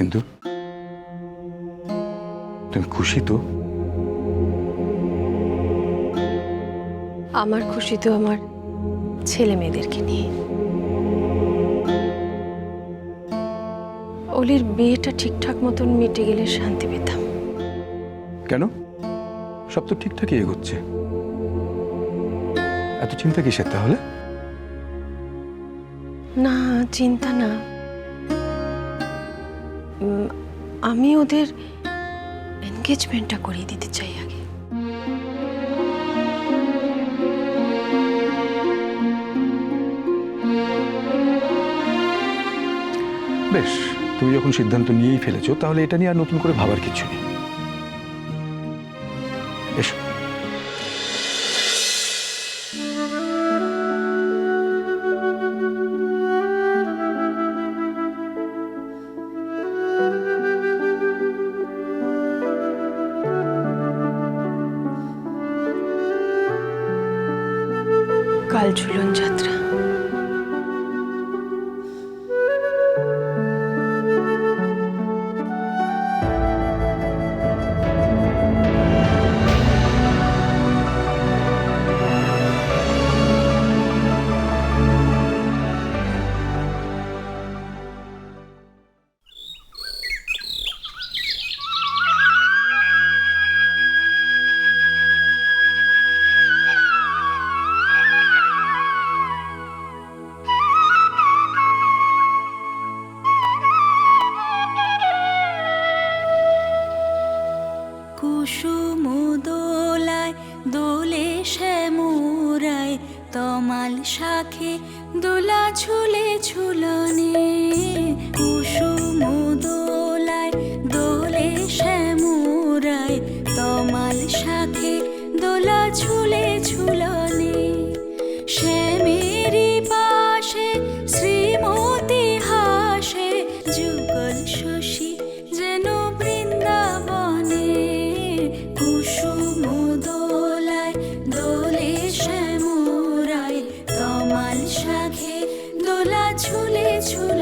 ইন্দু তুমি খুশি তো? আমার খুশি তো আমার ছেলে মেয়েদেরকে নিয়ে। অলির বিয়েটা ঠিকঠাক মতন মিটে গেলে শান্তি পেতাম। কেন? সব তো ঠিকঠাকই এগোচ্ছে। এত চিন্তা কিসের তাহলে? না চিন্তা না। আমি ওদের এনগেজমেন্টটা করিয়ে দিতে চাই আগে। বেশ, তুমি যখন সিদ্ধান্ত নিয়েই ফেলেছো, তাহলে এটা নিয়ে আর নতুন করে ভাবার কিছু নেই। এসো। Al Chulun Chatra. তমাল শাখে দোলা ঝুলে ঝুলনে। শ্যামেরি পাশে শ্রীমতী হাসে, যুগল শশী যেন বৃন্দাবনে। কুসুম দোলায় দোলে শ্যামরায় কমাল শাখে দোলা ঝুলে ঝুলনে।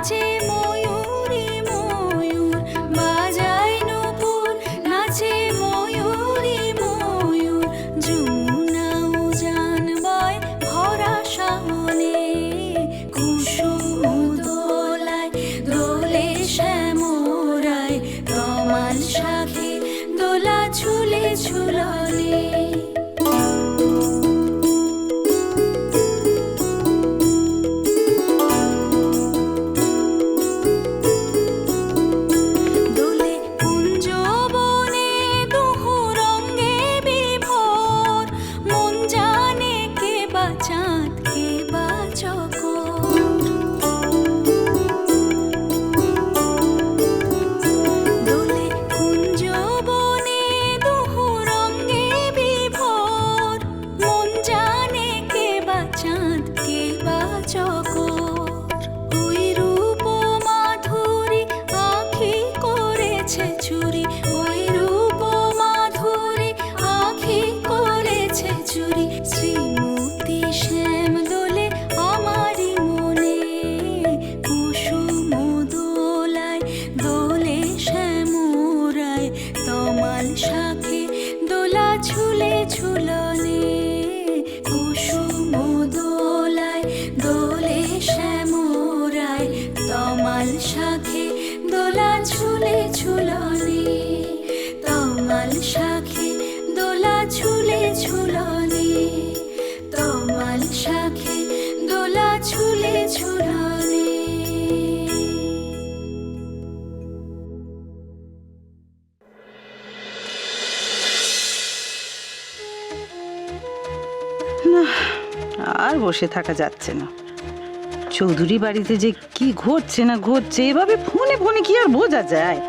নাচে ময়ূরী, ময়ূর। বাজায় নূপুর নাচে ময়ূরী, ময়ূর। যমুনা উজান বয় ভরা কুসুম দোলায়, দোলে শ্যামরায়। কমাল শাখে দোলা ঝুলে ঝুলনে। বসে থাকা যাচ্ছে না। চৌধুরী বাড়িতে যে কি ঘটছে না ঘটছে, এভাবে ফোনে ফোনে কি আর বোঝা যায়?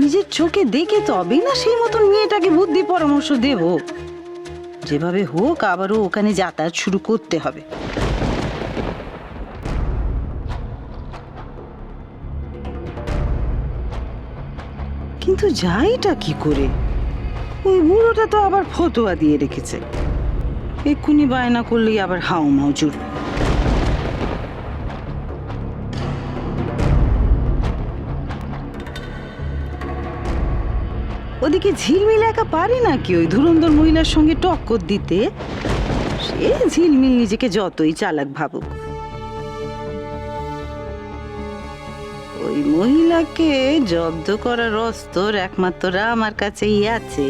নিজের চোখে দেখে তবেই না সেই মতন মেয়েটাকে বুদ্ধি পরামর্শ দেব। যেভাবে হোক, আবারও ওখানে যাতায়াত শুরু করতে হবে। কিন্তু যাইটা কি করে? ওই বুড়োটা তো আবার ফতোয়া দিয়ে রেখেছে। এক্ষুনি বায়না করলেই আবার হাউ মাউ জুড়বে ওদিকে ঝিলমিল একা পারে নাকি ওই ধুরন্ধর মহিলার সঙ্গে টক্কর দিতে? সে ঝিলমিল নিজেকে যতই চালাক ভাবুক। ওই মহিলাকে জব্দ করার অস্তর একমাত্র আমার কাছেই আছে।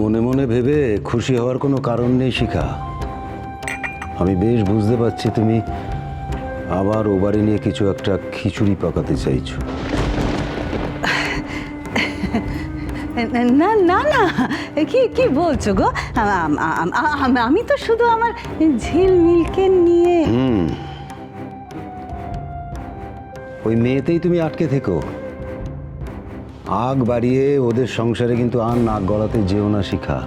মনে মনে ভেবে খুশি হওয়ার কোনো কারণ নেই শিখা। আমি বেশ বুঝতে পারছি তুমি আবার ও বাড়ি নিয়ে কিছু একটা খিচুড়ি পাকাতে চাইছো। না না না। কি কি বলছো গো? আম- তো শুধু আমার ঝিলমিলকে নিয়ে ওই মেয়েতেই তুমি আটকে থেকো। আগ বাড়িয়ে ওদের সংসারে কিন্তু আর নাক গলাতে যেও না শিখা।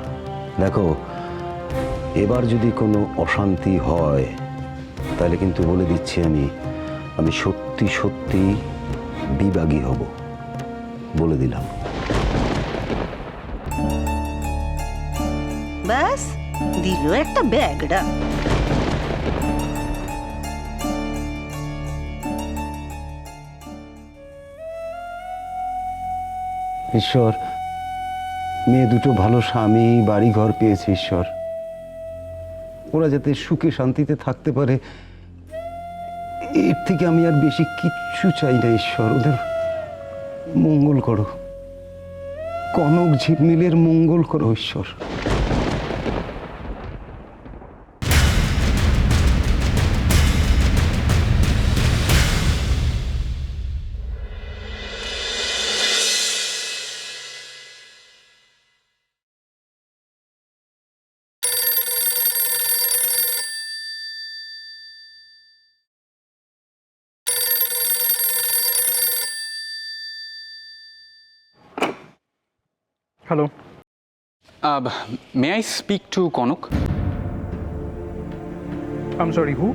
দেখো এবার যদি কোনো অশান্তি হয় তাহলে কিন্তু বলে দিচ্ছি আমি আমি সত্যি সত্যি বিভাগী হব বলে দিলাম। ব্যাস দিল একটা ব্যাগটা ঈশ্বর মেয়ে দুটো ভালো স্বামী বাড়ি ঘর পেয়েছে ঈশ্বর। ওরা যাতে সুখে শান্তিতে থাকতে পারে। এর থেকে আমি আর বেশি কিচ্ছু চাই না, ঈশ্বর। ওদের মঙ্গল করো। কনক ঝিপমিলের মঙ্গল করো, ঈশ্বর। Hello. Uh, may I speak to Konuk? I'm sorry, who?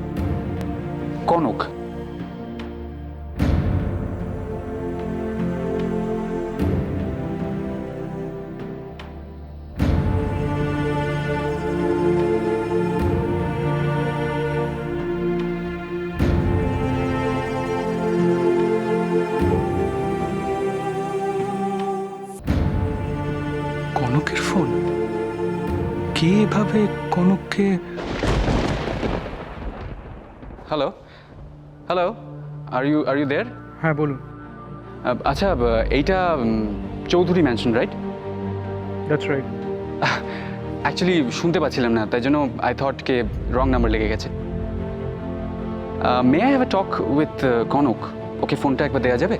Konuk. কে এভাবে কনককে hello Hello? Are you are you there? হ্যাঁ বলুন। আচ্ছা এইটা Chowdhury mansion right that's right actually শুনতে পাচ্ছিলাম না তাই জন্য আই থট কে রং নাম্বার লেগে গেছে। May I have a talk with Kanak? Okay ফোনটা একবার দেওয়া যাবে?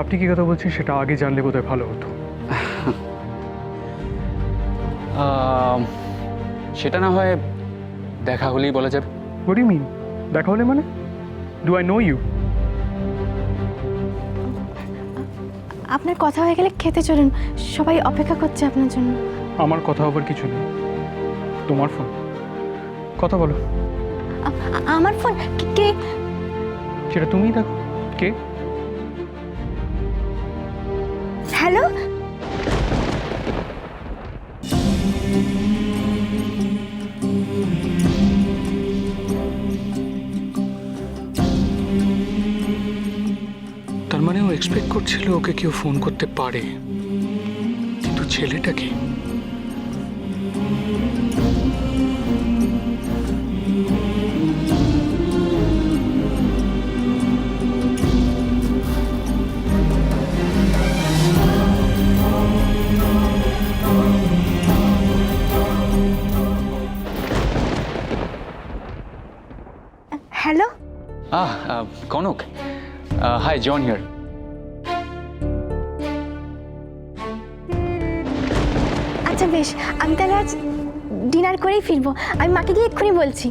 আপনি কি কথা বলছেন সেটা আগে জানলে বোধহয় ভালো হতো। সেটা না হয় দেখা হলেই বলা যাবে। হোয়াট ইউ মিন দেখা হলে মানে? ডু আই নো ইউ আপনার কথা হয়ে গেলে খেতে চলুন। সবাই অপেক্ষা করছে আপনার জন্য। আমার কথা হবার কিছু নেই। তোমার ফোন কথা বলো। আমার ফোন কে- কে? সেটা তুমিই দেখো। কে? হ্যালো এক্সপেক্ট করছিল ওকে কেউ ফোন করতে পারে। কিন্তু ছেলেটাকে? Hello ah Kanak hi John here আচ্ছা বেশ। আমি তাহলে আজ ডিনার করেই ফিরবো। আমি মাকে গিয়ে এক্ষুনি বলছি।